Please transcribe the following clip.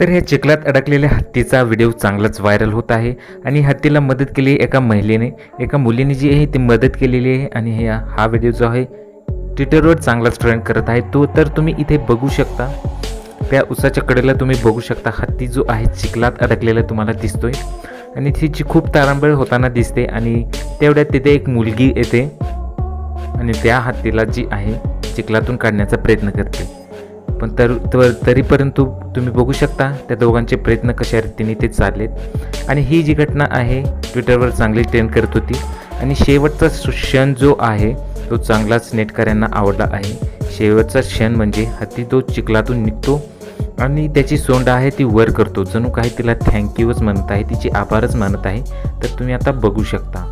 तर ह्या चिखलात अडकलेल्या हत्तीचा व्हिडिओ चांगलाच व्हायरल होत आहे आणि हत्तीला मदत केली एका महिलेने. एका मुलीने जी आहे ती मदत केलेली आहे आणि हे हा व्हिडिओ जो आहे ट्विटरवर चांगलाच ट्रेंड करत आहे. तो तर तुम्ही इथे बघू शकता. त्या उसाच्या कडेला तुम्ही बघू शकता. हत्ती जो आहे चिखलात अडकलेला तुम्हाला दिसतोय. आणि तिची खूप तारांबळ होताना दिसते आणि तेवढ्यात तिथे एक मुलगी येते आणि त्या हत्तीला जी आहे चिखलातून काढण्याचा प्रयत्न करते. पण तर तर तरी परंतु तुम्ही बघू शकता त्या दोघांचे प्रयत्न कशा रीतीने ते चाललेत. आणि ही जी घटना आहे ट्विटरवर चांगली ट्रेंड करत होती. आणि शेवटचा क्षण जो आहे तो चांगलाच नेटकऱ्यांना आवडला आहे. शेवटचा क्षण म्हणजे हत्ती तो चिखलातून निघतो आणि त्याची सोंड आहे ती वर करतो. जणू काही तिला थँक्यूच म्हणत आहे तिचे आभारच मानत आहे तर तुम्ही आता बघू शकता.